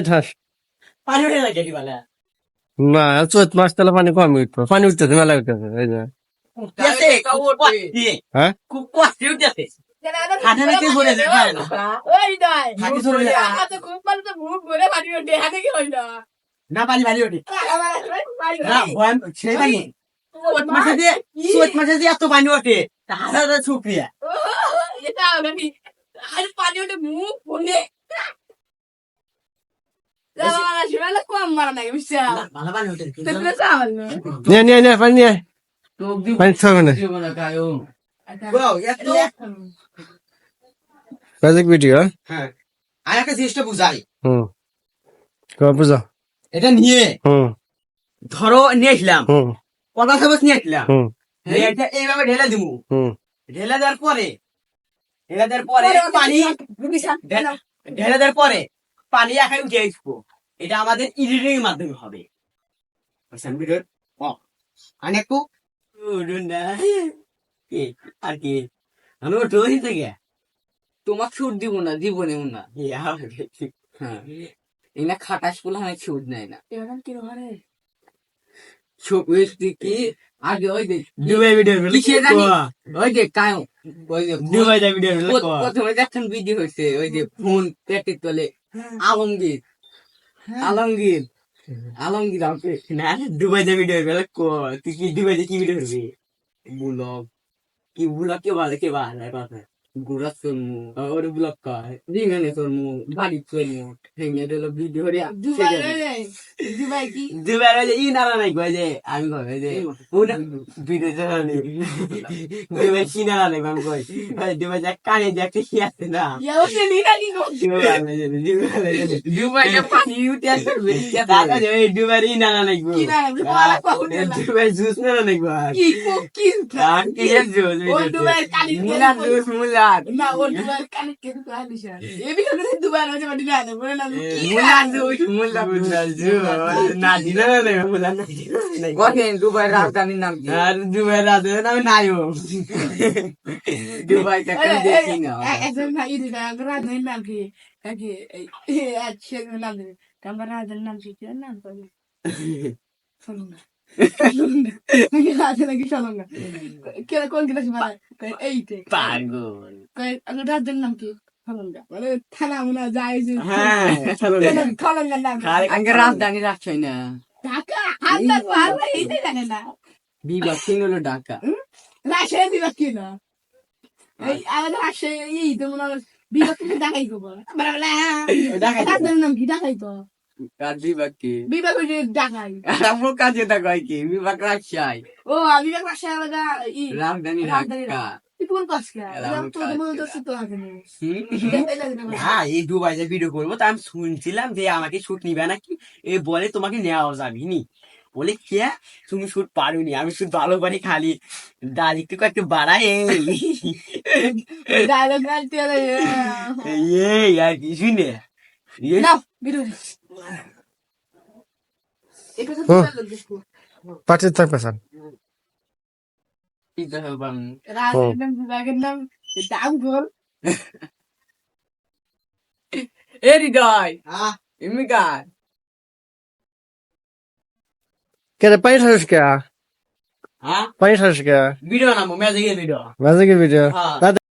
ঠাস। পানি উঠে লাগে কি বলে না চৈত মাস তাহলে পানি কম উঠবো পানি উঠতেছে মেলা উঠতেছে এই যে। হ্যাঁ? খুব কষ্টে উঠতেছে। না। না পানি পানি ওঠে। না মাসে দিয়ে এত পানি ওঠে। তা হাজার হাজার শুক্রিয়া পানি ওঠে মুখ বলে কম মারা নাই বুঝছা না, ভালো পানি ওঠে তাহলে চাওয়াল না নিয়ে নিয়ে নিয়ে পানি নিয়ে পানি থাকবে না ম্যাজিক ভিডিও হ্যাঁ আর একটা জিনিসটা বুঝাই হুম কবে এটা নিয়ে হুম ধরো নিয়ে আসলাম হুম পঞ্চাশ বছর নিয়ে আসলাম হুম এটা এইভাবে ঢেলে দিব হুম ঢেলে দেওয়ার পরে ঢেলে দেওয়ার পরে পানি ঢেলে- ঢেলে দেওয়ার পরে পানি একাই উঠে আসব। এটা আমাদের ইডিটিং এর মাধ্যমে হবে। বুঝছেন ভিডিওর? ও, আর না। কি? আর কি? আমি থেকে। ছুট দিব না জীবনেও না। হ্যাঁ। এনা খাটাস বলে আমি ছুট নেয় না। এরকম কি রে ছবি কি? আগে ওই যে দুবাই ভিডিও জানি? ওই যে কায়ো ওই যে দুবাই ভিডিও প্রথমে দেখেন ভিডিও হয়েছে ওই যে ফোন পেটের তলে। আলমগীর। আলমগীর। আলমগীর আমাকে না দুবাইতে ভিডিও বলে কো তুই কি দুবাইতে কি ভিডিও করবি? ব্লগ কি বুলা কে বলে কে বলে? কথা গুড়া চলমু ওর ব্লগ কয় রিঙ্গানে চলমু বাড়ি চলমু ভেঙে দিল ভিডিও রে দুবাই কি? যে ই নারা নাই কয় যে আমি কই যে ওনা ভিডিও জানা দুবাই কি নারা নাই আমি কই ওই দুবাই যা কানে যে একটা কি আছে না। ইয়া ওসে নি না কি দুবাই না যে পানি উঠে আসবে দাদা যে দুবাই ই নারা নাই গো কি না বলা কহুনে না দুবাই জুস নারা নাই গো কি কো কি জুস? ও দুবাই কালি মুলার জুস মুলার না ও দুবাই কালি কে তো আলি শান এ বি করে দুবাই না মানে না বলে না কি মুলার জুস মুলার মুলা না দিনা নাই না দিনা নাই কঠিন দুবাই রাজধানীর নাম কি আর দুবাই রাতে নামে নাইও দুবাইটা কেন দেখি না একজন না ইদি না রাজধানীর নাম কি কি আচ্ছা নাম দিবে আমরা রাজধানীর নাম কি কি নাম করে শুনুন না রাজধানী কি শুনুন না কে কোন ক্লাস মানে এইতে পাগল আমি রাজধানীর নাম কি না মানে থানা মনে যায় যে হ্যাঁ চলো নাম আগে রাজধানী রাখছই না ঢাকা হালদার পারবে এইটাই জানে না বিভাগ তিন হলো ঢাকা রাজশাহী বিভাগ কি না এই আমাদের রাজশাহী এই তো মনে হয় বিভাগ তুমি ঢাকাই করব রাজধানীর নাম কি ঢাকাই তো কার বিভাগ কি? বিভাগ হচ্ছে ঢাকাই আর আমার কাছে ঢাকা কি? বিভাগ রাজশাহী। ও বিভাগ রাজশাহী আলাদা ই রাজধানী রাজধানী ঢাকা তুই কোন পাস কে? এলাম তো কাজ। তো তো আছে না হুম? এই দুবাই যে ভিডিও করব তা আমি শুনছিলাম যে আমাকে শুট নিবে নাকি? এ বলে তোমাকে নেওয়া যাবি নি? বলে কে? তুমি শুট পারোনি আমি শুট ভালো পারি খালি। দাদি একটু একটু বাড়ায় এই আর কি শুনে এই পাঠিয়ে থাকবে স্যার। কি কথা বলব? রাজধানীর নাম বিভাগের নাম দাম গোল এ হৃদয় হ্যাঁ। এমনি গান কে রে পানি ঠাস কে? হ্যাঁ। পানি ঠাস কে? ভিডিও নামো ম্যাজিকের ভিডিও ম্যাজিকের ভিডিও হ্যাঁ।